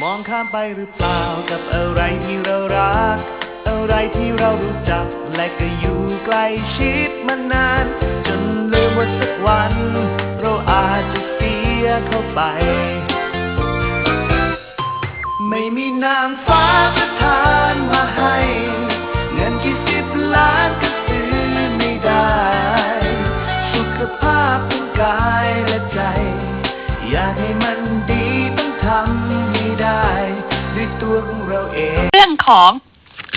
มองข้ามไปหรือเปล่ากับอะไรที่เรารัก อะไรที่เรารู้จัก และก็อยู่ใกล้ชิดมานาน จนลืมว่าสักวัน เราอาจจะเสียเข้าไป ไม่มีนางฟ้าจะ ของ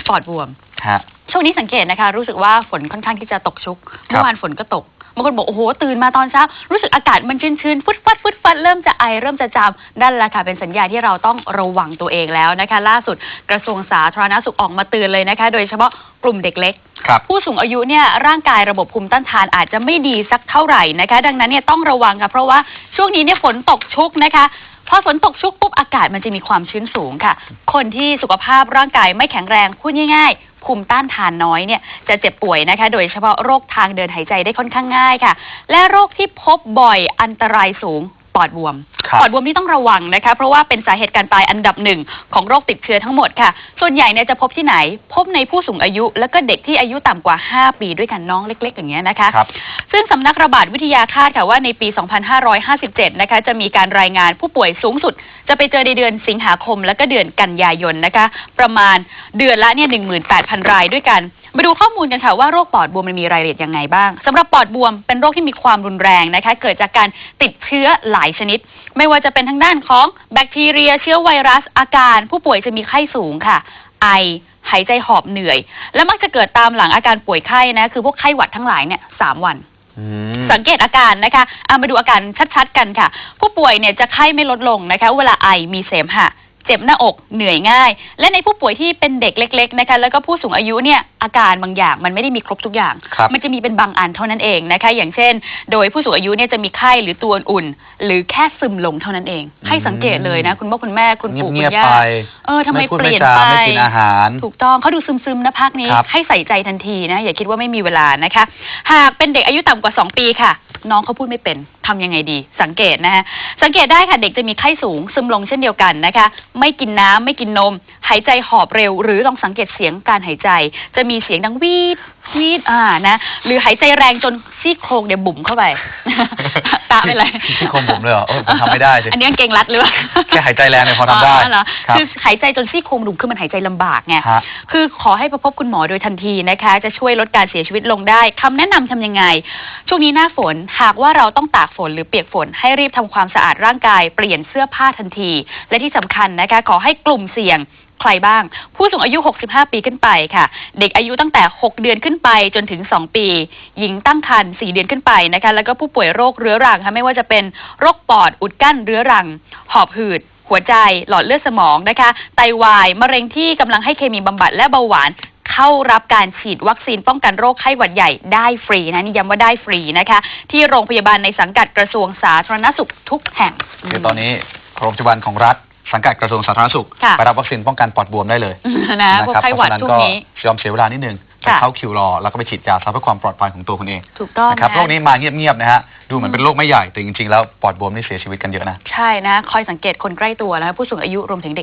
ปอดบวมฮะช่วงนี้สังเกตนะคะ รู้สึกว่าฝนค่อนข้างที่จะตกชุกครับ เมื่อวานฝนก็ตกบางคนบอกโอ้โหตื่นมาตอนเช้า รู้สึกอากาศมันชื้นๆฟุดฟัดฟุดฟัดเริ่มจะไอเริ่มจะจามนั่นแหละค่ะเป็นสัญญาณที่เราต้องระวังตัวเองแล้วนะคะ ล่าสุดกระทรวงสาธารณสุขออกมาเตือนเลยนะคะ โดยเฉพาะกลุ่มเด็กเล็ก ครับ ผู้สูงอายุเนี่ยร่างกายระบบภูมิต้านทานอาจจะไม่ดีสักเท่าไหร่นะคะ ดังนั้นเนี่ยต้องระวังค่ะเพราะว่าช่วงนี้เนี่ยฝนตกชุกนะคะ พอฝนตกชุกปุ๊บอากาศมันจะมีความชื้นสูงค่ะ คนที่สุขภาพร่างกายไม่แข็งแรงพูดง่ายๆภูมิต้านทานน้อยเนี่ยจะเจ็บป่วยนะคะ โดยเฉพาะโรคทางเดินหายใจได้ค่อนข้างง่ายค่ะ และโรคที่พบบ่อยอันตรายสูง ปอดบวม ครับ ปอดบวมนี่ต้องระวังนะคะ เพราะว่าเป็นสาเหตุการตายอันดับหนึ่งของโรคติดเชื้อทั้งหมดค่ะ ส่วนใหญ่เนี่ยจะพบที่ไหน พบในผู้สูงอายุแล้วก็เด็กที่อายุต่ำกว่า 5 ปีด้วยกันน้องเล็ก ๆ อย่างเงี้ยนะคะ ครับ ซึ่งสำนักระบาดวิทยาคาดค่ะว่าในปี 2557 นะคะ จะมีการรายงานผู้ป่วยสูงสุด จะไปเจอในเดือนสิงหาคมและก็เดือนกันยายนนะคะ ประมาณเดือนละเนี่ย18,000 รายด้วยกัน มาดูข้อมูลกันค่ะว่าโรคปอดบวมมันมีรายละเอียดยังไงบ้างสำหรับปอดบวมเป็นโรคที่มีความรุนแรงนะคะ เกิดจากการติดเชื้อหลายชนิด ไม่ว่าจะเป็นทางด้านของแบคทีเรีย เชื้อไวรัส อาการ ผู้ป่วยจะมีไข้สูงค่ะ ไอหายใจหอบเหนื่อย และมักจะเกิดตามหลังอาการป่วยไข้นะคือพวกไข้หวัดทั้งหลายเนี่ยสามวันอืมสังเกตอาการนะคะเอามาดูอาการชัดๆ กันค่ะ ผู้ป่วยเนี่ยจะไข้ไม่ลดลงนะคะ เวลาไอมีเสมหะ เจ็บหน้าอกเหนื่อยง่าย และในผู้ป่วยที่เป็นเด็กเล็ก ๆ นะคะแล้วก็ผู้สูงอายุเนี่ยอาการบางอย่างมันไม่ได้มีครบทุกอย่าง ครับมันจะมีเป็นบางอันเท่านั้นเองนะคะ อย่างเช่น โดยผู้สูงอายุเนี่ยจะมีไข้หรือตัวอุ่นๆหรือแค่ซึมลงเท่านั้นเอง ให้สังเกตเลยนะ คุณพ่อคุณแม่คุณปู่คุเงียณบๆย่าไปเออทำไมพูดเปลี่ยนจาไป ไม่กินอาหาร ถูกต้องเขาดูซึมๆนะพักนี้ ครับ ให้ใส่ใจทันทีนะ อย่าคิดว่าไม่มีเวลานะคะ หากเป็นเด็กอายุต่ำกว่า 2 ปีค่ะ น้องเขาพูดไม่เป็น ทำยังไงดี สังเกตนะฮะสังเกตได้ค่ะเด็กจะมีไข้สูงซึมลงเช่นเดียวกันนะคะ ไม่กินน้ำไม่กินนม หายใจหอบเร็ว หรือลองสังเกตเสียงการหายใจ จะมีเสียงดังวีด วีดอ่านะหรือหายใจแรงจนซี่โครงเนี่ยบุ๋มเข้าไป ตาเป็นไรที่คมผมเลยเหรอเออผมทำไม่ได้สิอันนี้กางเกงรัดหรือเปล่าแค่หายใจแรงเนี่ยพอทำได้อ๋อเหรอครับ คือหายใจจนซี่โครงดุคือมันหายใจลำบากไงฮะ คือขอให้ไปพบคุณหมอโดยทันทีนะคะ จะช่วยลดการเสียชีวิตลงได้คำแนะนำทำยังไง ช่วงนี้หน้าฝนหากว่าเราต้องตากฝนหรือเปียกฝนให้รีบทำความสะอาดร่างกาย เปลี่ยนเสื้อผ้าทันที และที่สำคัญนะคะ ขอให้กลุ่มเสี่ยงใครบ้าง ผู้สูงอายุ 65 ปีขึ้นไปค่ะ เด็กอายุตั้งแต่ 6 เดือนขึ้นไปจนถึง 2 ปี หญิงตั้งครรภ์4เดือนขึ้นไปนะคะ แล้วก็ผู้ป่วยโรคเรื้อรังค่ะไม่ว่าจะเป็นโรคปอดอุดกั้นเรื้อรัง หอบหืดหัวใจ หลอดเลือดสมองนะคะ ไตวาย มะเร็งที่กำลังให้เคมีบำบัดและเบาหวาน เข้ารับการฉีดวัคซีนป้องกันโรคไข้หวัดใหญ่ได้ฟรีนะนี่ย้ำว่าได้ฟรีนะคะ ที่โรงพยาบาลในสังกัดกระทรวงสาธารณสุขทุกแห่งคือตอนนี้โรงพยาบาลของรัฐ สังกัดกระทรวงสาธารณสุขค่ะ ไปรับวัคซีนป้องกันปอดบวมได้เลยนะพวกครับไข้หวัดเพราะฉะนั้นช่วก็งนี้ ยอมเสียเวลานิดนึงไปค่ะ เข้าคิวรอแล้วก็ไปฉีดยาซะเพื่อความปลอดภัยของตัวคุณเองถูกต้องนะครับนะโรคนี้มาเงียบๆนะฮะดูเหมือนเป็นโรคไม่ใหญ่แต่จริงๆแล้วปอดบวมนี่เสียชีวิตกันเยอะนะ ใช่นะคอยสังเกตคนใกล้ตัวนะคะผู้สูงอายุรวมถึงเด็ก